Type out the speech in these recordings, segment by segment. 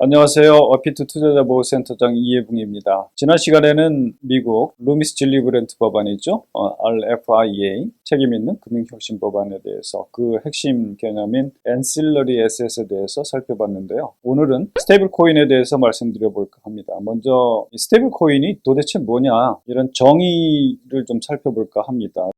안녕하세요. 어피트 투자자 보호센터장 이해붕입니다. 지난 시간에는 미국 루미스 진리브렌트 법안이죠. 어, RFIA 책임 있는 금융혁신 법안에 대해서 그 핵심 개념인 Ancillary Asset에 대해서 살펴봤는데요. 오늘은 스테이블 코인에 대해서 말씀드려 볼까 합니다. 먼저 이 스테이블 코인이 도대체 뭐냐 이런 정의를 좀 살펴볼까 합니다.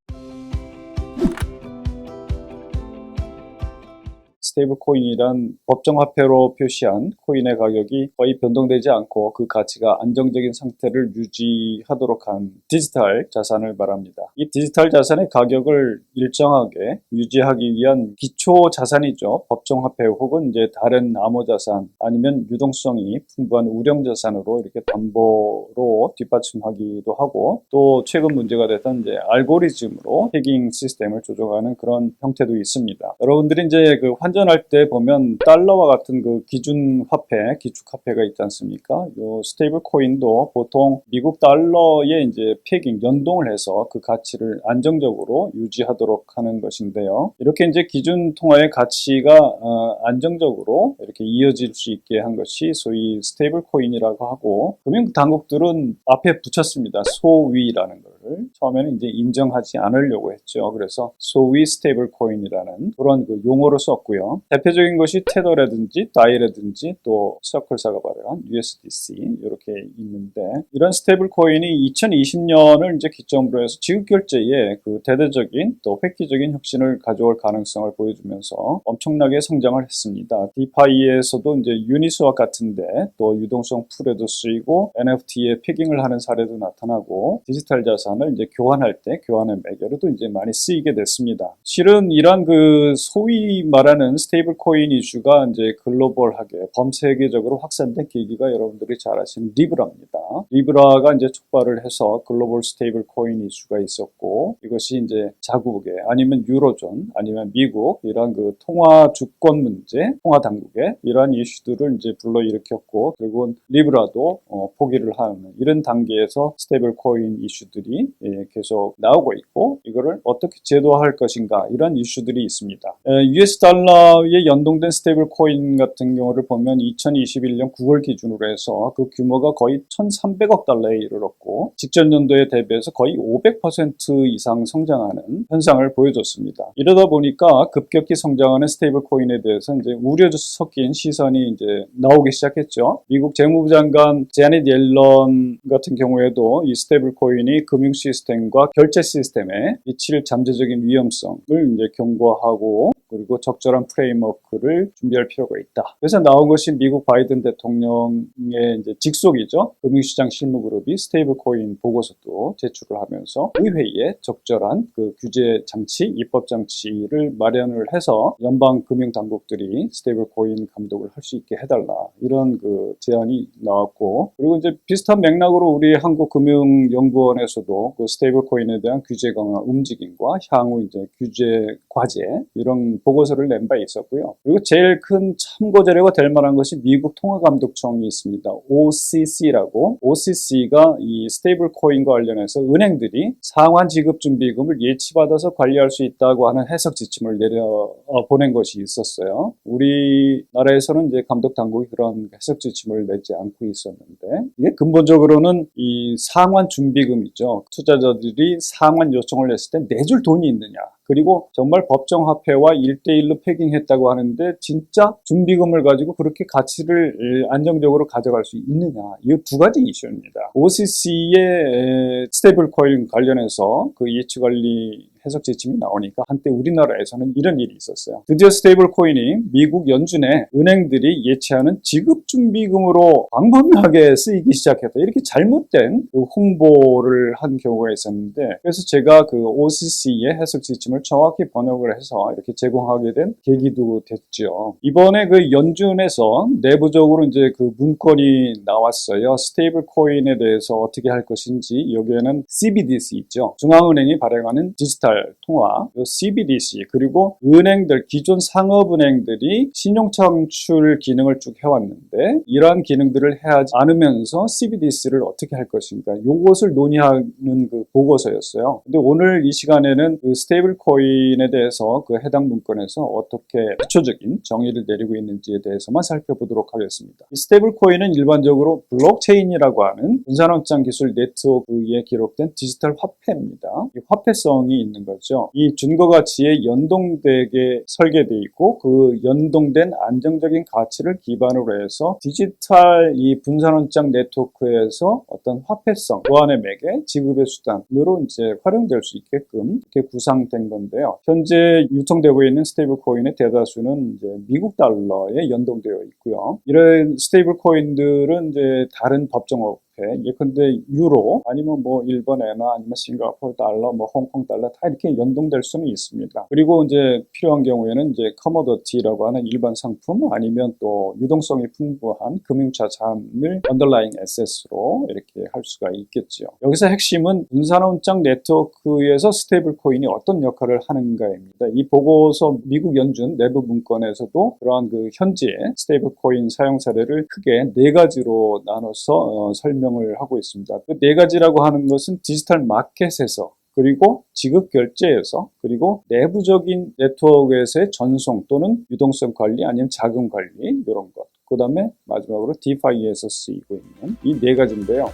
스테이블 코인이란 법정 화폐로 표시한 코인의 가격이 거의 변동되지 않고 그 가치가 안정적인 상태를 유지하도록 한 디지털 자산을 말합니다. 이 디지털 자산의 가격을 일정하게 유지하기 위한 기초 자산이죠. 법정 화폐 혹은 이제 다른 암호 자산 아니면 유동성이 풍부한 우량 자산으로 이렇게 담보로 뒷받침하기도 하고 또 최근 문제가 됐던 이제 알고리즘으로 해깅 시스템을 조정하는 그런 형태도 있습니다. 여러분들이 이제 그 환전 할 때 보면 달러와 같은 그 기준 화폐, 기축 화폐가 있지 않습니까? 요 스테이블 코인도 보통 미국 달러에 이제 패깅, 연동을 해서 그 가치를 안정적으로 유지하도록 하는 것인데요. 이렇게 이제 기준 통화의 가치가 어, 안정적으로 이렇게 이어질 수 있게 한 것이 소위 스테이블 코인이라고 하고 금융 당국들은 앞에 붙였습니다. 소위라는 거를 처음에는 이제 인정하지 않으려고 했죠. 그래서 소위 스테이블 코인이라는 그런 그 용어로 썼고요. 대표적인 것이 테더라든지 다이라든지 또 서클사가 발행한 USDC 이렇게 있는데 이런 스테이블 코인이 2020년을 이제 기점으로 해서 지급 결제에 그 대대적인 또 획기적인 혁신을 가져올 가능성을 보여주면서 엄청나게 성장을 했습니다. 디파이에서도 이제 유니스와 같은데 또 유동성 풀에도 쓰이고 NFT에 패깅을 하는 사례도 나타나고 디지털 자산 을 이제 교환할 때 교환의 매개로도 이제 많이 쓰이게 됐습니다. 실은 이런 그 소위 말하는 스테이블 코인 이슈가 이제 글로벌하게 범세계적으로 확산된 계기가 여러분들이 잘 아시는 리브라입니다. 리브라가 이제 촉발을 해서 글로벌 스테이블 코인 이슈가 있었고 이것이 이제 자국에 아니면 유로존 아니면 미국 이런 그 통화 주권 문제, 통화 당국에 이러한 이슈들을 이제 불러일으켰고 결국은 리브라도 어, 포기를 하는 이런 단계에서 스테이블 코인 이슈들이 예, 계속 나오고 있고 이거를 어떻게 제도화할 것인가 이런 이슈들이 있습니다. 에, US 달러에 연동된 스테이블 코인 같은 경우를 보면 2021년 9월 기준으로 해서 그 규모가 거의 1,300억 달러에 이르렀고 직전 연도에 대비해서 거의 500% 이상 성장하는 현상을 보여줬습니다. 이러다 보니까 급격히 성장하는 스테이블 코인에 대해서 이제 우려 섞인 시선이 이제 나오기 시작했죠. 미국 재무부 장관 제니 옐런 같은 경우에도 이 스테이블 코인이 금융 시스템과 결제 시스템에 미칠 잠재적인 위험성을 이제 경고하고 그리고 적절한 프레임워크를 준비할 필요가 있다. 그래서 나온 것이 미국 바이든 대통령의 이제 직속이죠. 금융시장 실무그룹이 스테이블 코인 보고서도 제출을 하면서 의회에 적절한 그 규제 장치, 입법 장치를 마련을 해서 연방 금융 당국들이 스테이블 코인 감독을 할 수 있게 해달라 이런 그 제안이 나왔고 그리고 이제 비슷한 맥락으로 우리 한국 금융연구원에서도 그 스테이블 코인에 대한 규제 강화 움직임과 향후 이제 규제 과제 이런 보고서를 낸 바 있었고요. 그리고 제일 큰 참고 자료가 될 만한 것이 미국 통화감독청이 있습니다. OCC라고 OCC가 이 스테이블 코인과 관련해서 은행들이 상환 지급 준비금을 예치받아서 관리할 수 있다고 하는 해석 지침을 내려 어, 보낸 것이 있었어요. 우리나라에서는 이제 감독 당국이 그런 해석 지침을 내지 않고 있었는데 이게 근본적으로는 이 상환 준비금이죠. 투자자들이 상환 요청을 했을 때 내줄 돈이 있느냐. 그리고 정말 법정 화폐와 1대1로 패깅했다고 하는데 진짜 준비금을 가지고 그렇게 가치를 안정적으로 가져갈 수 있느냐. 이 두 가지 이슈입니다. OCC의 스테이블 코인 관련해서 그 예치 관리 해석 지침이 나오니까 한때 우리나라에서는 이런 일이 있었어요. 드디어 스테이블 코인이 미국 연준에 은행들이 예치하는 지급 준비금으로 광범위하게 쓰이기 시작했다. 이렇게 잘못된 그 홍보를 한 경우가 있었는데 그래서 제가 그 OCC의 해석 지침을 정확히 번역을 해서 이렇게 제공하게 된 계기도 됐죠. 이번에 그 연준에서 내부적으로 이제 그 문건이 나왔어요. 스테이블 코인에 대해서 어떻게 할 것인지 여기에는 CBDC 있죠. 중앙은행이 발행하는 디지털 디지털 통화, 요 CBDC 그리고 은행들 기존 상업은행들이 신용 창출 기능을 쭉 해왔는데 이러한 기능들을 해하지 않으면서 CBDC를 어떻게 할 것인가 요것을 논의하는 그 보고서였어요. 근데 오늘 이 시간에는 그 스테이블 코인에 대해서 그 해당 문건에서 어떻게 기초적인 정의를 내리고 있는지에 대해서만 살펴보도록 하겠습니다. 이 스테이블 코인은 일반적으로 블록체인이라고 하는 분산확장 기술 네트워크에 기록된 디지털 화폐입니다. 이 화폐성이 있는 거죠. 이 준거 가치에 연동되게 설계되어 있고 그 연동된 안정적인 가치를 기반으로 해서 디지털 이 분산원장 네트워크에서 어떤 화폐성, 보안의 매개, 지급의 수단으로 이제 활용될 수 있게끔 이렇게 구상된 건데요. 현재 유통되고 있는 스테이블 코인의 대다수는 이제 미국 달러에 연동되어 있고요. 이런 스테이블 코인들은 이제 다른 법정업 예컨대 유로 아니면 뭐 일본 엔화 아니면 싱가포르 달러 뭐 홍콩 달러 다 이렇게 연동될 수는 있습니다. 그리고 이제 필요한 경우에는 이제 커머더티라고 하는 일반 상품 아니면 또 유동성이 풍부한 금융차 자산을 언더라잉 에셋으로 이렇게 할 수가 있겠죠. 여기서 핵심은 분산원장 네트워크에서 스테이블 코인이 어떤 역할을 하는가입니다. 이 보고서 미국 연준 내부 문건에서도 그러한 그 현재 스테이블 코인 사용 사례를 크게 네 가지로 나눠서 어, 설명을 하고 있습니다. 그 네 가지라고 하는 것은 디지털 마켓에서 그리고 지급 결제에서 그리고 내부적인 네트워크에서의 전송 또는 유동성 관리 아니면 자금 관리 이런 것. 그 다음에 마지막으로 디파이에서 쓰이고 있는 이 네 가지인데요.